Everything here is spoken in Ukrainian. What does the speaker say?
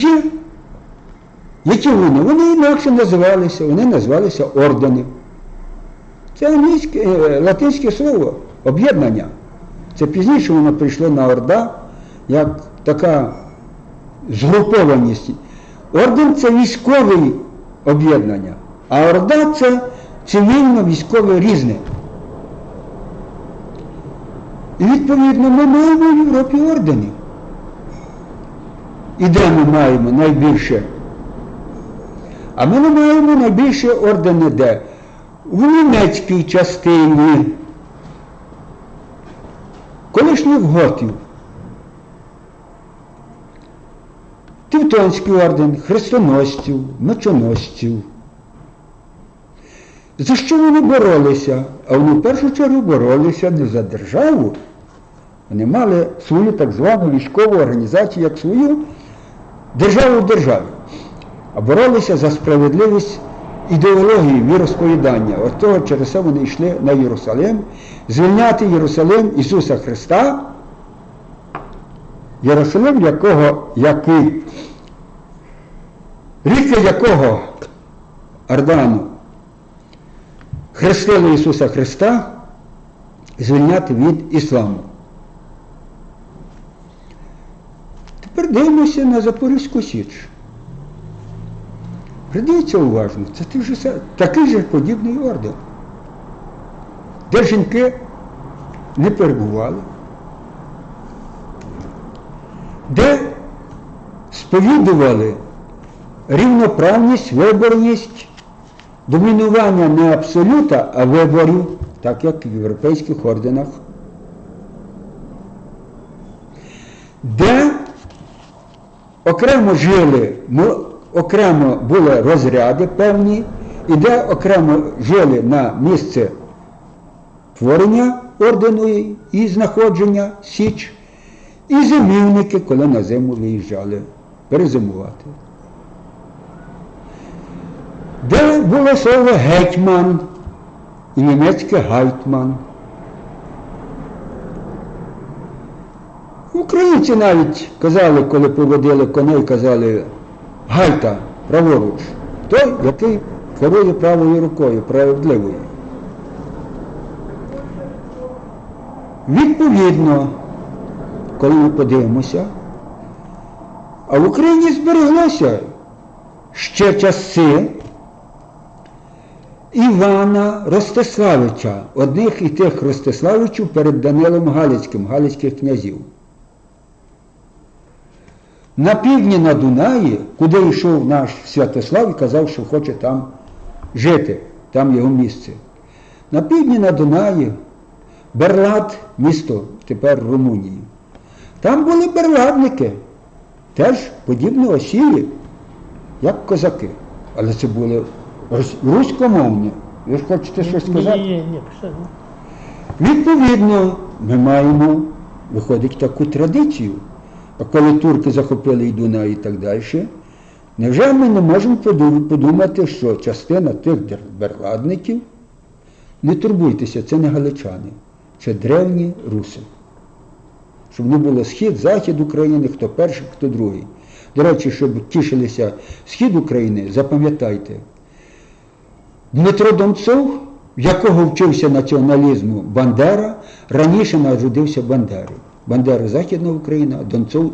Ті, які вони? Вони інакше називалися, вони називалися ордени. Це англійське, е, латинське слово об'єднання. Це пізніше воно прийшло на орда, як така згрупованість. Орден це військове об'єднання, а орда це цивільно-військове різне. І відповідно ми маємо в Європі ордени. І де ми маємо найбільше? А ми не маємо найбільше ордени де? В німецькій частині колишніх готів. Тевтонський орден, хрестоносців, мечоносців. За що вони боролися? А вони в першу чергу боролися не за державу. Вони мали свою так звану військову організацію як свою державу в державі, а боролися за справедливість ідеології, віросповідання. От того через це вони йшли на Єрусалим, звільняти Єрусалим Ісуса Христа, Єрусалим, якого, який, ріки якого Ардану хрестили Ісуса Христа, звільняти від ісламу. Тепер дивимося на Запорізьку Січ. Придивіться уважно, це же, такий же подібний орден, де жінки не перебували, де сповідували рівноправність, виборність, домінування не абсолюта, а виборів, так як в європейських орденах, де окремо жили, окремо були розряди певні, і де окремо жили на місце творення ордену і знаходження Січ, і зимівники, коли на зиму виїжджали перезимувати. Де було слово гетьман і німецьке гайтман. Українці навіть казали, коли поводили коней, казали гайта праворуч, той, який керує правою рукою, правдивою. Відповідно, коли ми подивимося, а в Україні збереглося ще часи Івана Ростиславича, одних і тих Ростиславичів перед Данилом Галицьким, Галицьких князів. На півдні на Дунаї, куди йшов наш Святослав і казав, що хоче там жити, там його місце. На півдні на Дунаї Берлад, місто тепер Румунії. Там були берладники, теж подібні осілі, як козаки. Але це були руськомовні. Ви ж хочете щось сказати? Ні, ні, ні. Відповідно, ми маємо, виходить, таку традицію. Коли турки захопили і Дунай і так далі, невже ми не можемо подумати, що частина тих берладників, не турбуйтеся, це не галичани, це древні руси. Щоб не було схід, захід України, хто перший, хто другий. До речі, щоб тішилися схід України, запам'ятайте, Дмитро Донцов, в якого вчився націоналізму Бандера, раніше народився Бандера Західна Україна, Донцов